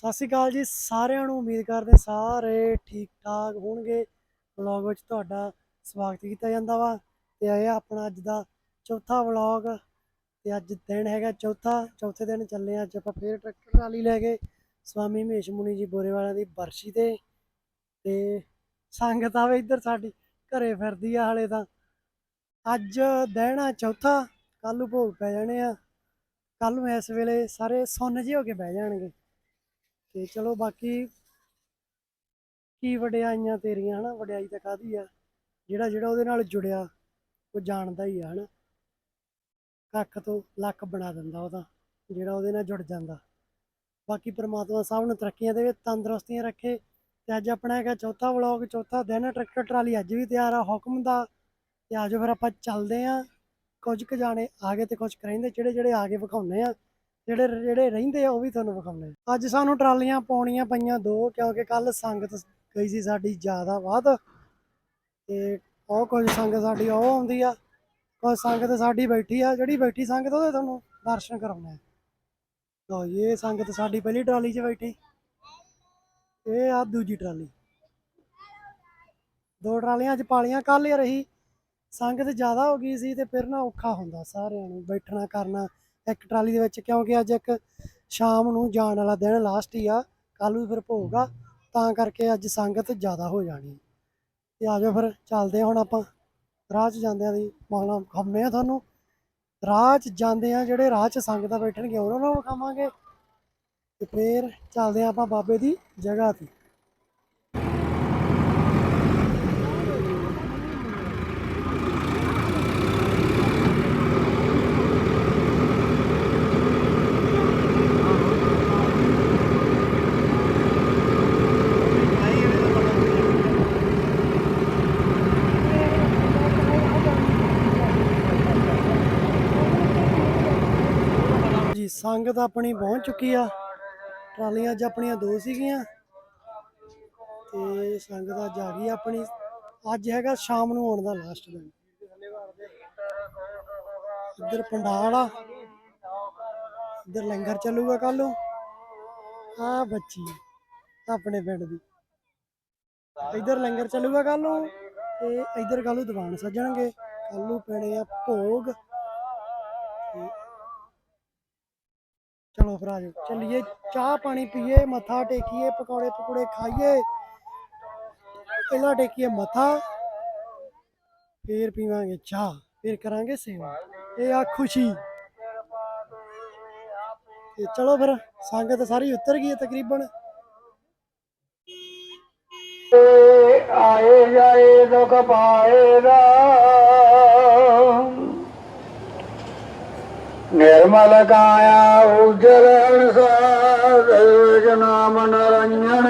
ਸਤਿ ਸ਼੍ਰੀ ਅਕਾਲ ਜੀ ਸਾਰਿਆਂ ਨੂੰ, ਉਮੀਦ ਕਰਦੇ ਸਾਰੇ ਠੀਕ ਠਾਕ ਹੋਣਗੇ। ਵਲੌਗ ਵਿੱਚ ਤੁਹਾਡਾ ਸਵਾਗਤ ਕੀਤਾ ਜਾਂਦਾ ਵਾ ਤੇ ਇਹ ਆਪਣਾ ਅੱਜ ਦਾ ਚੌਥਾ ਵਲੌਗ ਤੇ ਅੱਜ ਦਿਨ ਹੈਗਾ ਚੌਥਾ, ਚੌਥੇ ਦਿਨ ਚੱਲੇ ਆ ਅੱਜ ਆਪਾਂ ਫੇਰ ਟਰੈਕਟਰ ਟਰਾਲੀ ਲੈ ਕੇ ਸਵਾਮੀ ਮਹੇਸ਼ ਮੁਨੀ ਜੀ ਬੋਰੇਵਾਲਿਆਂ ਦੀ ਬਰਸ਼ੀ ਤੇ ਤੇ ਸੰਗਤ ਆਵੇ ਇੱਧਰ ਸਾਡੀ, ਘਰੇ ਫਿਰਦੀ ਆ ਹਾਲੇ ਤਾਂ। ਅੱਜ ਦਿਨ ਆ ਚੌਥਾ ਕੱਲ ਨੂੰ ਭੋਗ ਪੈ ਜਾਣੇ ਆ। ਕੱਲ ਨੂੰ ਇਸ ਵੇਲੇ ਸਾਰੇ ਸੁੰਨ ਜਿਹੇ ਹੋ ਕੇ ਬਹਿ ਜਾਣਗੇ। ਤੇ ਚਲੋ ਬਾਕੀ ਕੀ ਵਡਿਆਈਆਂ ਤੇਰੀਆਂ ਹਨਾ, ਵਡਿਆਈ ਤਾਂ ਕਾਦੀ ਆ, ਜਿਹੜਾ ਜਿਹੜਾ ਉਹਦੇ ਨਾਲ ਜੁੜਿਆ, ਉਹ ਜਾਣਦਾ ਹੀ ਆ ਹਨਾ। ਕੱਖ ਤੋਂ ਲੱਖ ਬਣਾ ਦਿੰਦਾ ਉਹਦਾ, ਜਿਹੜਾ ਉਹਦੇ ਨਾਲ ਜੁੜ ਜਾਂਦਾ। ਬਾਕੀ ਪ੍ਰਮਾਤਮਾ ਸਾਹਿਬ ਨੂੰ ਤਰੱਕੀਆਂ ਦੇਵੇ, ਤੰਦਰੁਸਤੀਆਂ ਰੱਖੇ, ਤੇ ਅੱਜ ਆਪਣਾ ਹੈਗਾ ਚੌਥਾ ਵਲੌਗ, ਚੌਥਾ ਦਿਨ, ਟਰੈਕਟਰ ਟਰਾਲੀ ਅੱਜ ਵੀ ਤਿਆਰ ਆ, ਹੁਕਮ ਦਾ। ਤੇ ਆਜੋ ਫਿਰ ਆਪਾਂ ਚੱਲਦੇ ਆ। ਕੁਝ ਕੁ ਜਾਣੇ ਆਗੇ ਤੇ ਕੁਝ ਰਹਿੰਦੇ, ਜਿਹੜੇ ਜਿਹੜੇ ਆਗੇ ਵਿਖਾਉਨੇ ਆ। ਜਿਹੜੇ ਜਿਹੜੇ ਰਹਿੰਦੇ ਆ ਉਹ ਵੀ ਤੁਹਾਨੂੰ ਵਿਖਾਉਣੇ ਅੱਜ ਸਾਨੂੰ ਟਰਾਲੀਆਂ ਪਾਉਣੀਆਂ ਪਈਆਂ ਦੋ, ਕਿਉਂਕਿ ਕੱਲ ਸੰਗਤ ਗਈ ਸੀ ਸਾਡੀ ਜ਼ਿਆਦਾ ਵੱਧ। ਤੇ ਉਹ ਕੁਝ ਸੰਗਤ ਸਾਡੀ, ਉਹ ਆਉਂਦੀ ਆ। ਕੁਝ ਸੰਗਤ ਸਾਡੀ ਬੈਠੀ ਆ, ਜਿਹੜੀ ਬੈਠੀ ਸੰਗਤ, ਉਹਦੇ ਤੁਹਾਨੂੰ ਦਰਸ਼ਨ ਕਰਾਉਣੇ ਆ। ਇਹ ਸੰਗਤ ਸਾਡੀ ਪਹਿਲੀ ਟਰਾਲੀ 'ਚ ਬੈਠੀ। ਇਹ ਆ ਦੂਜੀ ਟਰਾਲੀ। ਦੋ ਟਰਾਲੀਆਂ ਅੱਜ ਪਾਲੀਆਂ ਕੱਲ ਹੀ ਰਹੀ। ਸੰਗਤ ਜ਼ਿਆਦਾ ਹੋ ਗਈ ਸੀ ਤੇ ਫਿਰ ਨਾ ਔਖਾ ਹੁੰਦਾ ਸਾਰਿਆਂ ਨੂੰ ਬੈਠਣਾ, ਕਰਨਾ। ਇੱਕ ਟਰਾਲੀ ਦੇ ਵਿੱਚ, ਕਿਉਂਕਿ ਅੱਜ ਇੱਕ ਸ਼ਾਮ ਨੂੰ ਜਾਣ ਵਾਲਾ ਦਿਨ ਲਾਸਟ ਹੀ ਆ ਕੱਲ ਨੂੰ ਫਿਰ ਭੋਗ ਆ, ਤਾਂ ਕਰਕੇ ਅੱਜ ਸੰਗਤ ਜ਼ਿਆਦਾ ਹੋ ਜਾਣੀ। ਤੇ ਜਾਓ ਫਿਰ, ਚੱਲਦੇ ਹਾਂ ਹੁਣ ਆਪਾਂ। ਰਾਹ 'ਚ ਜਾਂਦਿਆਂ ਦੀ ਮਾਲਾ ਖੰਮੇ ਆ ਤੁਹਾਨੂੰ। ਰਾਹ 'ਚ ਜਾਂਦੇ ਆ ਜਿਹੜੇ ਰਾਹ 'ਚ ਸੰਗਤਾਂ ਬੈਠਣਗੇ ਉਹਨਾਂ ਨੂੰ ਵਿਖਾਵਾਂਗੇ। ਤੇ ਫਿਰ ਚੱਲਦੇ ਆ ਆਪਾਂ ਬਾਬੇ ਦੀ ਜਗ੍ਹਾ ਤੇ ਜੀ ਸੰਗਤ ਆਪਣੀ ਪਹੁੰਚ ਚੁੱਕੀ ਆ। ਟਰਾਲੀਆਂ ਅੱਜ ਆਪਣੀਆਂ ਦੋ ਸੀਗੀਆਂ। ਤੇ ਸੰਗਤ ਅੱਜ ਆ ਗਈ ਆਪਣੀ। ਅੱਜ ਹੈਗਾ ਸ਼ਾਮ ਨੂੰ ਆਉਣ ਦਾ ਲਾਸਟ ਦਿਨ। ਇੱਧਰ ਪੰਡਾਲ ਆ। ਇੱਧਰ ਲੰਗਰ ਚੱਲੂਗਾ ਕੱਲ ਨੂੰ। ਆ ਬੱਚੀ ਆਪਣੇ ਪਿੰਡ ਦੀ। ਇੱਧਰ ਲੰਗਰ ਚੱਲੂਗਾ ਕੱਲ ਨੂੰ ਤੇ ਇੱਧਰ ਕੱਲ ਨੂੰ ਦੀਵਾਨ ਸੱਜਣਗੇ। ਕੱਲ ਨੂੰ ਪੈਣੇ ਆ ਭੋਗ। ਚਲੋ ਫਿਰ ਆਜੋ ਚੱਲੀਏ ਚਾਹ ਪਾਣੀ ਪੀਏ ਮੱਥਾ ਟੇਕੀਏ ਪਕੌੜੇ ਪਕੌੜੇ ਖਾਈਏ ਪਹਿਲਾਂ ਟੇਕੀਏ ਮੱਥਾ ਫਿਰ ਪੀਵਾਂਗੇ ਚਾਹ ਫਿਰ ਕਰਾਂਗੇ ਸੇਵਾ ਇਹ ਆ ਖੁਸ਼ੀ ਤੇ ਚਲੋ ਫਿਰ ਸੰਗਤ ਸਾਰੀ ਉਤਰ ਗਈ ਹੈ ਤਕਰੀਬਨ ਆਏ ਜਾਏ ਦੁਖ ਪਾਏ ਰਾਮ निर्मल काया उजरण साजनाम नरंजन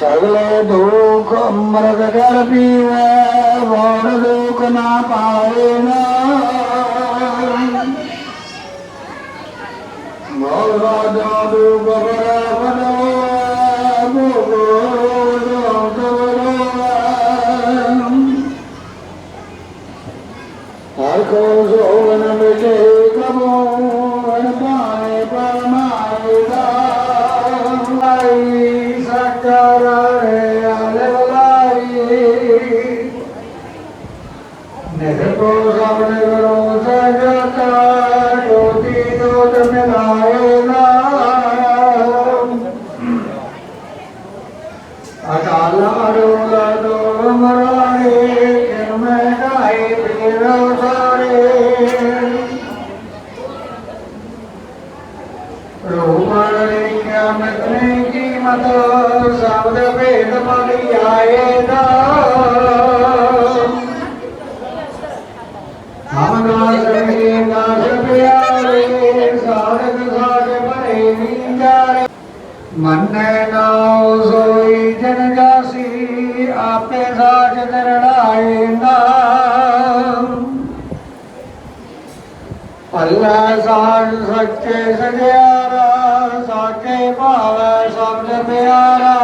सगले दुख मृत कर पीवे भोन दुख ना पाए ना ਲਾਈ ਨਿਰਭਉ ਸਭ ਨਿਰੋ ਸਜਤਾ ਜੋਤੀ ਜੋਤ ਮਿਲਾਏ ਨਾਮ। ਅਕਾਲ ਅਰੂਲ ਦੋ ਮਰਾਏ ਜਿਨ ਮੈਂ ਗਾਏ ਪੀਰ ਸਾਰੇ ਰੂਪਨ ਲਿਖਿਆ ਮਤਨੇ ਕੀ ਮਤ ਸ਼ਬਦ ਭੇਦ ਮਨ ਆਏ ਦਾ। ਮੰਨੈ ਸੋਈ ਜਨ ਜਾਸੀ ਆਪੇ ਸਾਜ ਨਿਰਣਾਏ ਨਾਮ ਅੱਲਾ ਸਾਜ ਸੱਚੇ ਸਜਿਆਰਾ ਸਾਕੇ ਭਾਵੈ ਸਬਦ ਪਿਆਰਾ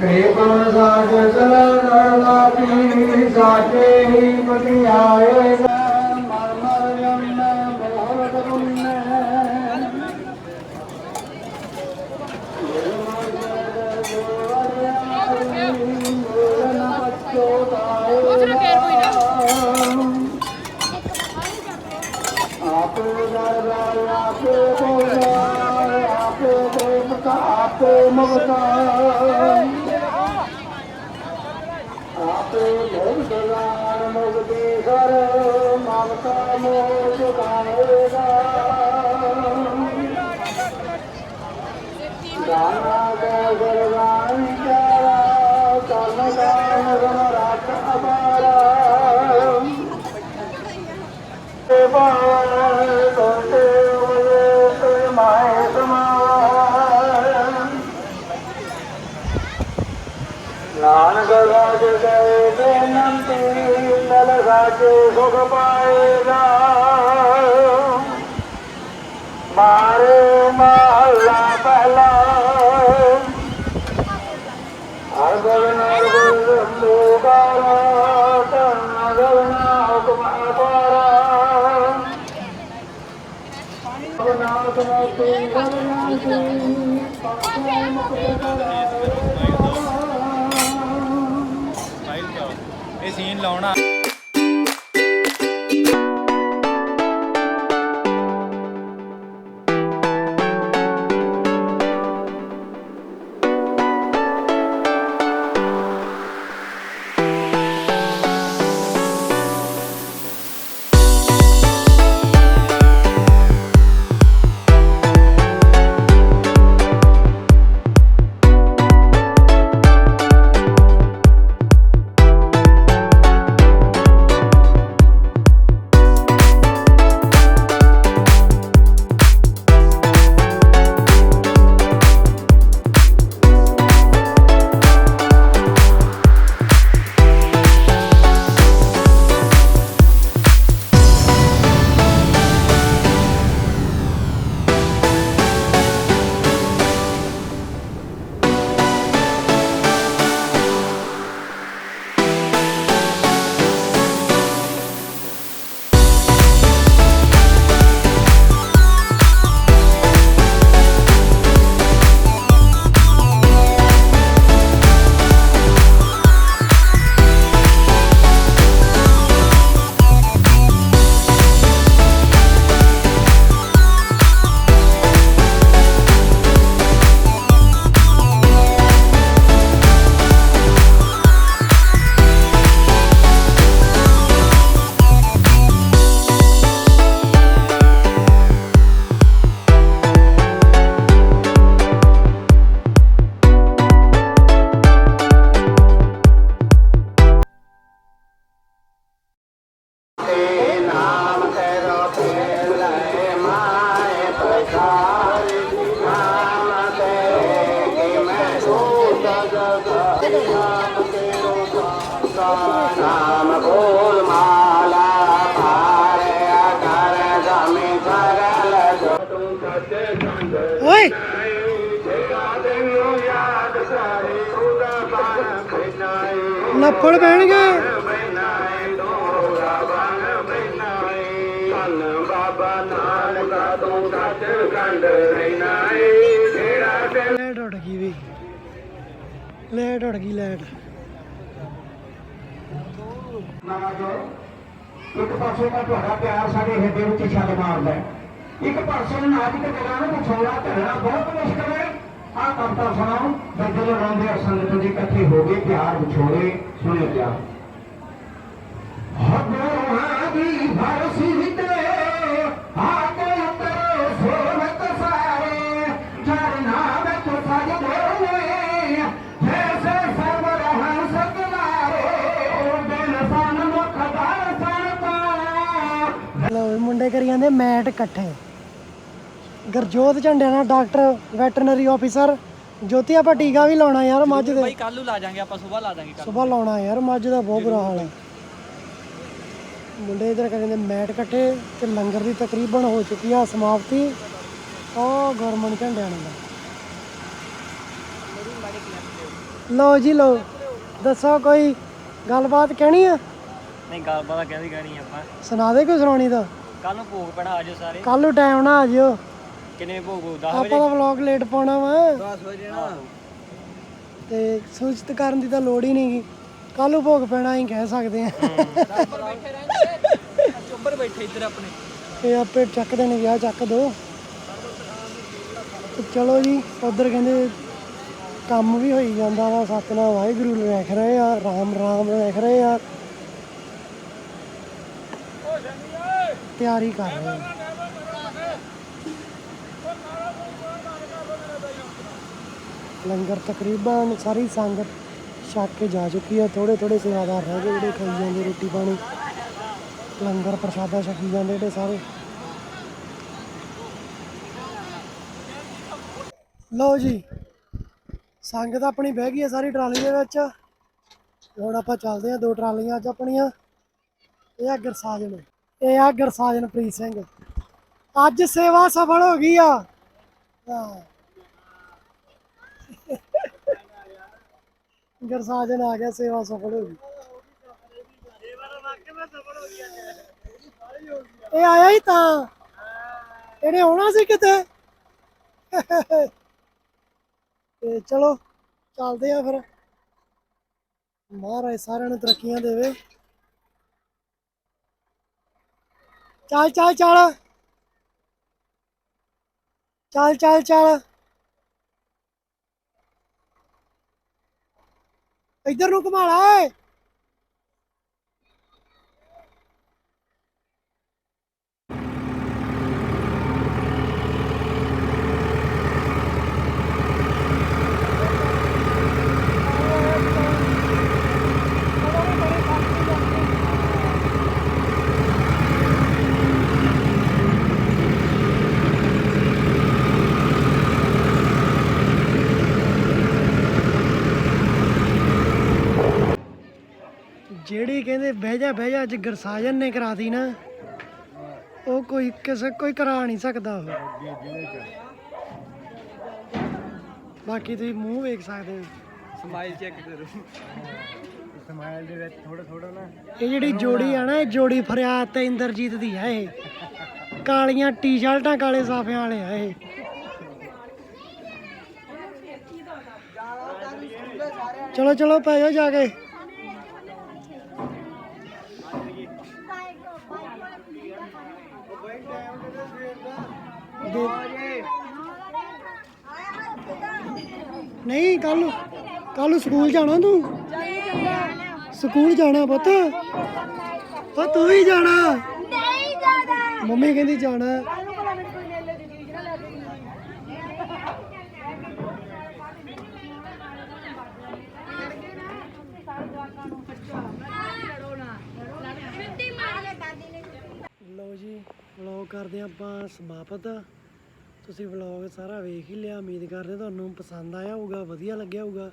ਕ੍ਰਿਪਨ ਸਾਜ ਚਲਨ ਲਾਪੀ ਸਾਚੇ ਹੀ ਪਤਿਆਏ ਨਾਨਕ ਰਾਜ ਗਏ ਤੇ ਨੰਤੀ ਨਲ ਰਾਜੇ ਸੁਖ ਪਾਏਗਾ ਮਾਰੇ ਮਹੱਲਾ ਪਹਿਲਾ ਇਹ ਸੀਨ ਲਾਉਣਾ ਜਿਹੜਾ ਤੇ ਲੈਟ ਉੱਡ ਗਈ ਵੀ। ਲੈਟ ਉੱਡ ਗਈ ਲੈਟ। ਇੱਕ ਪਾਸੇ ਦਾ ਤੁਹਾਡਾ ਪਿਆਰ ਸਾਡੇ ਹਿਰਦੇ ਵਿੱਚ ਛੱਡ ਮਾਰਦਾ। ਇੱਕ ਪਾਸੇ ਨੂੰ ਨਾਜ਼ੁਕ ਜਗ੍ਹਾ ਨੂੰ ਵਿਛੋੜਾ ਧਰਨਾ ਬਹੁਤ ਮੁਸ਼ਕਲ ਹੈ ਆਹ ਕਵਿਤਾ ਸੁਣਾਓ ਬੱਦਲ ਰੋਂਦੇ ਸੰਗਤ ਜੀ ਇਕੱਠੇ ਹੋ ਗਏ ਪਿਆਰ ਵਿਛੋੜੇ ਸੁਣਿਓ ਪਿਆ ਹੱਦੋਂ ਦੀ ਭਰਸੀ ਤੇ ਆ ਉਤਰੋ ਸੋਹਣਤ ਸਾਰੇ ਝਰਨਾ ਵਿੱਚ ਸਜ ਗਏ ਜੈਸੇ ਸਰਬ ਰਹਿਣ ਸਕਨਾਰੇ ਦਿਨ ਸਨ ਮੁਖ ਦਰਸ਼ਨ ਪਾ ਲਓ ਮੁੰਡੇ ਕਰੀ ਜਾਂਦੇ ਮੈਟ ਇਕੱਠੇ। ਗਰਜੋਤ ਝੰਡਿਆਂ ਨਾਲ ਡਾਕਟਰ ਵੈਟਰਨਰੀ ਆਫੀਸਰ। ਜੋਤੀ ਆਪਾਂ ਟੀਕਾ ਵੀ ਲਾਉਣਾ ਯਾਰ ਮੱਝ ਦੇ। ਬਾਈ ਕੱਲ ਨੂੰ ਲਾ ਜਾਾਂਗੇ ਆਪਾਂ ਸਵੇਰ ਲਾ ਦਾਂਗੇ ਕੱਲ ਸਵੇਰ ਲਾਉਣਾ ਯਾਰ ਮੱਝ ਦਾ ਬਹੁਤ ਬੁਰਾ ਹਾਲ ਹੈ। ਮੁੰਡੇ ਇਧਰ ਕਹਿੰਦੇ ਮੈਟ ਇਕੱਠੇ ਤੇ ਲੰਗਰ ਦੀ ਤਕਰੀਬਨ ਹੋ ਚੁੱਕੀ ਆ ਸਮਾਪਤੀ। ਉਹ ਗਵਰਨਮੈਂਟ ਝੰਡਿਆਂ ਨਾਲ। ਲਓ ਜੀ ਲਓ। ਦੱਸੋ ਕੋਈ ਗੱਲਬਾਤ ਕਹਿਣੀ ਆ? ਨਹੀਂ ਗੱਲਬਾਤ ਕਹਿੰਦੀ ਕਹਿਣੀ ਆਪਾਂ। ਸੁਣਾ ਦੇ ਕੋਈ ਸੁਣਾਉਣੀ ਤਾਂ। ਕੱਲ ਨੂੰ ਭੋਗ ਪੈਣਾ ਆਜੋ ਸਾਰੇ। ਕੱਲ ਨੂੰ ਟਾਈਮ ਨਾ ਆ ਜਿਓ ਕਿੰਨੇ ਭੋਗ ਭੋਗ? 10 ਆਪਾਂ ਦਾ ਵਲੌਗ ਲੇਟ ਪਾਉਣਾ ਵਾ। 10 ਵਜੇ ਨਾ। ਤੇ ਸੂਚਿਤ ਕਰਨ ਦੀ ਤਾਂ ਲੋੜ ਹੀ ਨਹੀਂਗੀ ਕੱਲ ਨੂੰ ਭੋਗ ਪੈਣਾ ਹੀ ਕਹਿ ਸਕਦੇ ਆ ਚੁੱਬਰ ਬੈਠੇ ਇੱਧਰ ਆਪਣੇ। ਇਹ ਆਪੇ ਚੱਕ ਦੇਣੇ ਗਿਆ ਚੱਕ ਦੋ। ਤੇ ਚਲੋ ਜੀ ਉਧਰ ਕਹਿੰਦੇ ਕੰਮ ਵੀ ਹੋਈ ਜਾਂਦਾ ਵਾ ਸਤਨਾਮ ਵਾਹਿਗੁਰੂ ਲਿਖ ਰਹੇ ਆ ਰਾਮ ਰਾਮ ਲਿਖ ਰਹੇ ਆ। ਤਿਆਰੀ ਕਰ ਰਹੇ ਆ। ਲੰਗਰ ਤਕਰੀਬਨ ਸਾਰੀ ਸੰਗਤ ਛਕ ਕੇ ਜਾ ਚੁੱਕੀ ਆ। ਥੋੜੇ ਥੋੜੇ ਸੇਵਾਦਾਰ ਰਹਿ ਗਏ ਜਿਹੜੇ ਖਾਈ ਜਾਂਦੇ ਰੋਟੀ ਪਾਣੀ। ਲੰਗਰ ਪ੍ਰਸ਼ਾਦਾ ਛਕੀ ਜਾਂਦੇ ਜਿਹੜੇ ਸਾਰੇ। ਲਓ ਜੀ, ਸੰਗਤ ਆਪਣੀ ਬਹਿ ਗਈ ਹੈ ਸਾਰੀ ਟਰਾਲੀ ਦੇ ਵਿੱਚ। ਹੁਣ ਆਪਾਂ ਚੱਲਦੇ ਹਾਂ ਦੋ ਟਰਾਲੀਆਂ ਅੱਜ ਆਪਣੀਆਂ। ਇਹ ਆ ਗਰਸਾਜਨ, ਇਹ ਆ ਗਰਸਾਜਨਪ੍ਰੀਤ ਸਿੰਘ। ਅੱਜ ਸੇਵਾ ਸਫਲ ਹੋ ਗਈ ਆ। ਹਾਂ। ਗਰਸਾਜਨ ਆ ਗਿਆ, ਸੇਵਾ ਸਫਲ ਹੋ ਗਈ। ਇਹ ਆਇਆ ਹੀ ਤਾਂ। ਇਹਨੇ ਆਉਣਾ ਸੀ ਕਿਤੇ? ਤੇ ਚਲੋ, ਚੱਲਦੇ ਆ ਫਿਰ। ਮਹਾਰਾਜ ਸਾਰਿਆਂ ਨੂੰ ਤਰੱਕੀਆਂ ਦੇਵੇ। ਚੱਲ ਚੱਲ ਚੱਲ। ਚੱਲ ਚੱਲ ਚੱਲ। ਇੱਧਰ ਨੂੰ ਘੁਮਾ ਲਾ ਏ ਜਿਹੜੀ ਕਹਿੰਦੇ ਬਹਿ ਜਾ ਬਹਿ ਜਾ ਅੱਜ ਗਰਸਾਜਨ ਨੇ ਕਰਾਤੀ ਨਾ ਉਹ ਕੋਈ ਕਿਸੇ ਕੋਈ ਕਰਾ ਨਹੀਂ ਸਕਦਾ ਉਹ। ਬਾਕੀ ਤੁਸੀਂ ਮੂੰਹ ਵੇਖ ਸਕਦੇ ਹੋ। ਸਮਾਈਲ ਚੈੱਕ ਕਰੋ। ਸਮਾਈਲ ਦੇ ਵਿੱਚ ਥੋੜਾ ਥੋੜਾ ਨਾ। ਇਹ ਜਿਹੜੀ ਜੋੜੀ ਆ ਨਾ ਇਹ ਜੋੜੀ ਫਰਿਆਦ ਤੇ ਇੰਦਰਜੀਤ ਦੀ ਆ ਇਹ। ਕਾਲੀਆਂ ਟੀ-ਸ਼ਰਟਾਂ ਕਾਲੇ ਸਾਫਿਆਂ ਵਾਲੇ ਆ ਇਹ। ਚਲੋ ਚਲੋ ਪੈ ਜਾਓ ਜਾ ਕੇ। ਨਹੀਂ ਕੱਲ ਕੱਲ ਸਕੂਲ ਜਾਣਾ ਤੂੰ? ਸਕੂਲ ਜਾਣਾ ਪੁੱਤ? ਉਹ ਤੂੰ ਵੀ ਜਾਣਾ। ਨਹੀਂ ਜਾਣਾ ਮੰਮੀ ਕਹਿੰਦੀ ਜਾਣਾ। ਕੱਲ ਜੀ ਵਲੌਗ ਕਰਦੇ ਹਾਂ ਆਪਾਂ ਸਮਾਪਤ। ਤੁਸੀਂ ਵਲੌਗ ਸਾਰਾ ਵੇਖ ਹੀ ਲਿਆ, ਉਮੀਦ ਕਰਦੇ ਤੁਹਾਨੂੰ ਪਸੰਦ ਆਇਆ ਹੋਊਗਾ, ਵਧੀਆ ਲੱਗਿਆ ਹੋਊਗਾ।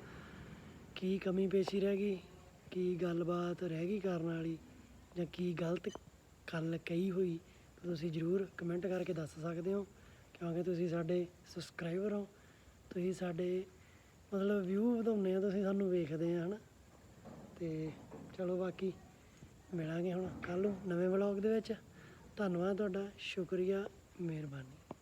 ਕੀ ਕਮੀ ਪੇਸ਼ੀ ਰਹਿ ਗਈ, ਕੀ ਗੱਲਬਾਤ ਰਹਿ ਗਈ ਕਰਨ ਵਾਲੀ, ਜਾਂ ਕੀ ਗਲਤ ਗੱਲ ਕਹੀ ਹੋਈ ਤੁਸੀਂ ਜਰੂਰ ਕਮੈਂਟ ਕਰਕੇ ਦੱਸ ਸਕਦੇ ਹੋ। ਕਿਉਂਕਿ ਤੁਸੀਂ ਸਾਡੇ ਸਬਸਕ੍ਰਾਈਬਰ ਹੋ, ਤੁਸੀਂ ਸਾਡੇ ਮਤਲਬ ਵਿਊ ਵਧਾਉਂਦੇ ਆ ਤੁਸੀਂ ਸਾਨੂੰ ਵੇਖਦੇ ਆ ਹਨਾ। ਤੇ ਚਲੋ ਬਾਕੀ ਮਿਲਾਂਗੇ ਹੁਣ ਕੱਲ ਨੂੰ ਨਵੇਂ ਵਲੌਗ ਦੇ ਵਿੱਚ। ਧੰਨਵਾਦ ਤੁਹਾਡਾ, ਸ਼ੁਕਰੀਆ, ਮਿਹਰਬਾਨੀ।